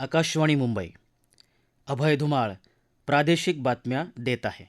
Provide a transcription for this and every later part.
आकाशवाणी मुंबई. अभय धुमाळ प्रादेशिक बातम्या देत आहे.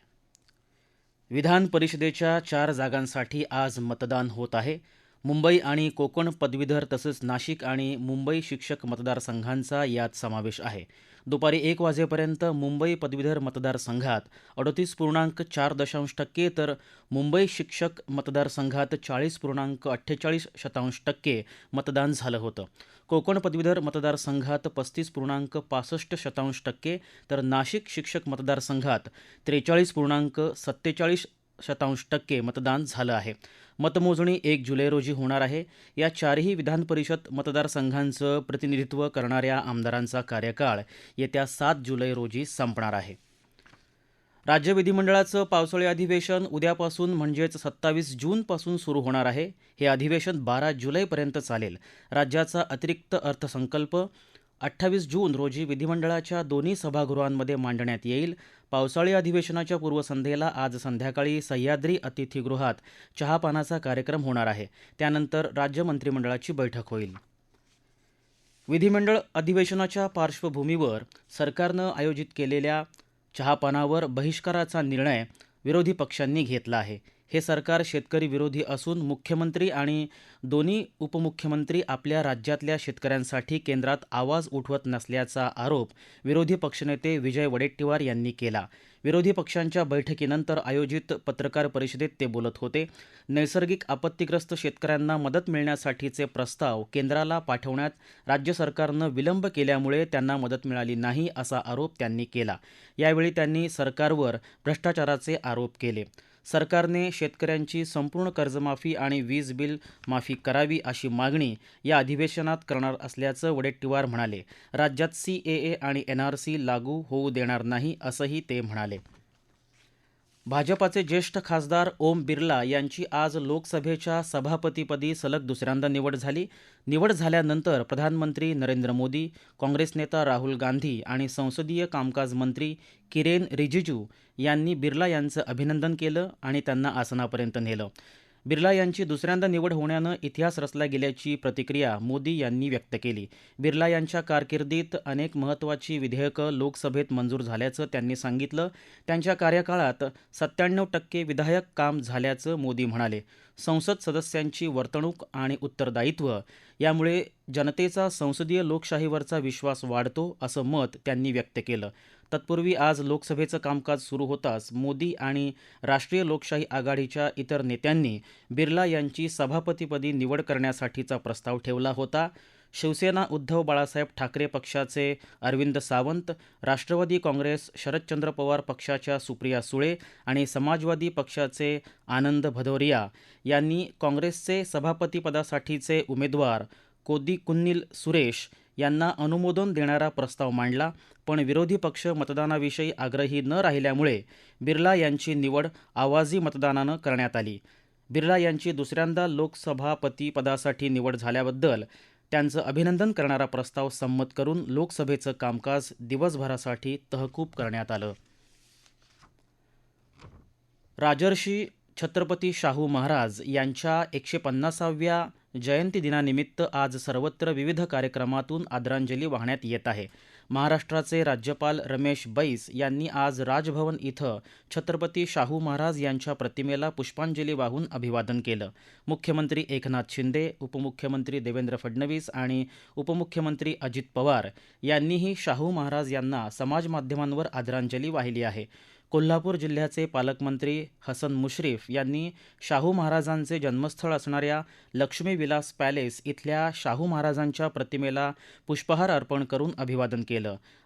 विधान परिषदेच्या चार जागांसाठी आज मतदान होत आहे. मुंबई आणि कोकण पदवीधर तसंच नाशिक आणि मुंबई शिक्षक मतदारसंघांचा यात समावेश आहे. दुपारी एक वाजेपर्यंत मुंबई पदवीधर मतदारसंघात अडतीस पूर्णांक चार दशांश टक्के तर मुंबई शिक्षक मतदारसंघात चाळीस पूर्णांक अठ्ठेचाळीस शतांश टक्के मतदान झालं होतं. कोकण पदवीधर मतदारसंघात पस्तीस पूर्णांक पासष्ट शतांश टक्के तर नाशिक शिक्षक मतदारसंघात त्रेचाळीस पूर्णांक सत्तेचाळीस शतांश टक्के मतदान झालं आहे. मतमोजणी एक जुलै रोजी होणार आहे. या चारही विधान परिषद मतदारसंघांचं प्रतिनिधित्व करणाऱ्या आमदारांचा कार्यकाळ येत्या सात जुलै रोजी संपणार आहे. राज्य विधिमंडळाचं पावसाळी अधिवेशन उद्यापासून म्हणजेच सत्तावीस जूनपासून सुरू होणार आहे. हे अधिवेशन बारा जुलैपर्यंत चालेल. राज्याचा अतिरिक्त अर्थसंकल्प अठ्ठावीस जून रोजी विधिमंडळाच्या दोन्ही सभागृहांमध्ये मांडण्यात येईल. पावसाळी अधिवेशनाच्या पूर्वसंध्येला आज संध्याकाळी सह्याद्री अतिथीगृहात चहापानाचा कार्यक्रम होणार आहे. त्यानंतर राज्य मंत्रिमंडळाची बैठक होईल. विधिमंडळ अधिवेशनाच्या पार्श्वभूमीवर सरकारनं आयोजित केलेल्या चहापानावर बहिष्काराचा निर्णय विरोधी पक्षांनी घेतला आहे. हे सरकार शेतकरी विरोधी असून मुख्यमंत्री आणि दोन्ही उपमुख्यमंत्री आपल्या राज्यातल्या शेतकऱ्यांसाठी केंद्रात आवाज उठवत नसल्याचा आरोप विरोधी पक्षनेते विजय वडेट्टीवार यांनी केला. विरोधी पक्षांच्या बैठकीनंतर आयोजित पत्रकार परिषदेत ते बोलत होते. नैसर्गिक आपत्तीग्रस्त शेतकऱ्यांना मदत मिळण्यासाठीचे प्रस्ताव केंद्राला पाठवण्यात राज्य सरकारनं विलंब केल्यामुळे त्यांना मदत मिळाली नाही असा आरोप त्यांनी केला. यावेळी त्यांनी सरकारवर भ्रष्टाचाराचे आरोप केले. सरकारने शेतकऱ्यांची संपूर्ण कर्जमाफी आणि वीज बिल माफी करावी अशी मागणी या अधिवेशनात करणार असल्याचं वडेट्टीवार म्हणाले. राज्यात सी ए ए आणि एन आर सी लागू होऊ देणार नाही असंही ते म्हणाले. भाजपाचे ज्येष्ठ खासदार ओम बिर्ला यांची आज लोकसभेच्या सभापतीपदी सलग दुसऱ्यांदा निवड झाली. निवड झाल्यानंतर प्रधानमंत्री नरेंद्र मोदी काँग्रेस नेता राहुल गांधी आणि संसदीय कामकाज मंत्री किरेन रिजिजू यांनी बिर्ला यांचं अभिनंदन केलं आणि त्यांना आसनापर्यंत नेलं. बिर्ला यांची दुसऱ्यांदा निवड होण्यानं इतिहास रचला गेल्याची प्रतिक्रिया मोदी यांनी व्यक्त केली. बिर्ला यांच्या कारकिर्दीत अनेक महत्त्वाची विधेयकं लोकसभेत मंजूर झाल्याचं त्यांनी सांगितलं. त्यांच्या कार्यकाळात सत्त्याण्णव टक्के विधायक काम झाल्याचं मोदी म्हणाले. संसद सदस्यांची वर्तणूक आणि उत्तरदायित्व यामुळे जनतेचा संसदीय लोकशाहीवरचा विश्वास वाढतो असं मत त्यांनी व्यक्त केलं. तत्पूर्वी आज लोकसभेचं कामकाज सुरू होताच मोदी आणि राष्ट्रीय लोकशाही आघाडीच्या इतर नेत्यांनी बिर्ला यांची सभापतीपदी निवड करण्यासाठीचा प्रस्ताव ठेवला होता. शिवसेना उद्धव बाळासाहेब ठाकरे पक्षाचे अरविंद सावंत राष्ट्रवादी काँग्रेस शरदचंद्र पवार पक्षाच्या सुप्रिया सुळे आणि समाजवादी पक्षाचे आनंद भदौरिया यांनी काँग्रेसचे सभापतीपदासाठीचे उमेदवार कोदी सुरेश यांना अनुमोदन देणारा प्रस्ताव मांडला पण विरोधी पक्ष मतदानाविषयी आग्रही न राहिल्यामुळे बिर्ला यांची निवड आवाजी मतदानानं करण्यात आली. बिर्ला यांची दुसऱ्यांदा लोकसभापतीपदासाठी निवड झाल्याबद्दल त्यांचं अभिनंदन करणारा प्रस्ताव संमत करून लोकसभेचं कामकाज दिवसभरासाठी तहकूब करण्यात आलं. राजर्षी छत्रपती शाहू महाराज यांच्या एकशे पन्नासाव्या जयंती दिनानिमित्त आज सर्वत्र विविध कार्यक्रमातून आदरांजली वाहण्यात येत आहे. महाराष्ट्राचे राज्यपाल रमेश बैस यांनी आज राजभवन इथं छत्रपती शाहू महाराज यांच्या प्रतिमेला पुष्पांजली वाहून अभिवादन केलं. मुख्यमंत्री एकनाथ शिंदे उपमुख्यमंत्री देवेंद्र फडणवीस आणि उपमुख्यमंत्री अजित पवार यांनीही शाहू महाराज यांना समाजमाध्यमांवर आदरांजली वाहिली आहे. कोल्हापूर जिल्ह्याचे पालकमंत्री हसन मुश्रीफ यांनी शाहू महाराजांचे जन्मस्थळ असणाऱ्या लक्ष्मी विलास पॅलेस इथल्या शाहू महाराजांच्या प्रतिमेला पुष्पहार अर्पण करून अभिवादन केलं.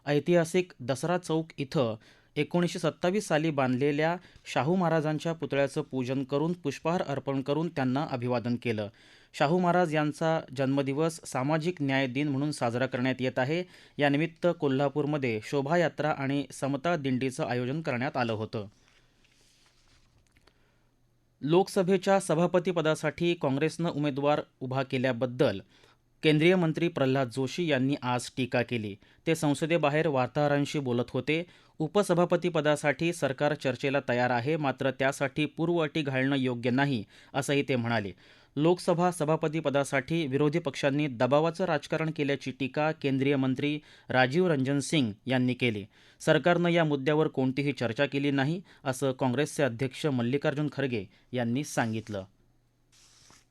ऐतिहासिक दसरा चौक इथं एकोणीसशे सत्तावीस साली बांधलेल्या शाहू महाराजांच्या पुतळ्याचं पूजन करून पुष्पहार अर्पण करून त्यांना अभिवादन केलं. शाहू महाराज यांचा जन्मदिवस सामाजिक न्याय दिन म्हणून साजरा करण्यात येत आहे. यानिमित्त कोल्हापूरमध्ये शोभायात्रा आणि समता दिंडीचं आयोजन करण्यात आलं होतं. लोकसभेच्या सभापतीपदासाठी काँग्रेसनं उमेदवार उभा केल्याबद्दल केंद्रीय मंत्री प्रल्हाद जोशी यांनी आज टीका केली. ते संसदेबाहेर वार्ताहरांशी बोलत होते. उपसभापतीपदासाठी सरकार चर्चेला तयार आहे मात्र त्यासाठी पूर्व अटी घालणं योग्य नाही असंही ते म्हणाले. लोकसभा सभापतीपदासाठी विरोधी पक्षांनी दबावाचं राजकारण केल्याची टीका केंद्रीय मंत्री राजीव रंजन सिंग यांनी केली. सरकारनं या मुद्द्यावर कोणतीही चर्चा केली नाही असं काँग्रेसचे अध्यक्ष मल्लिकार्जुन खरगे यांनी सांगितलं.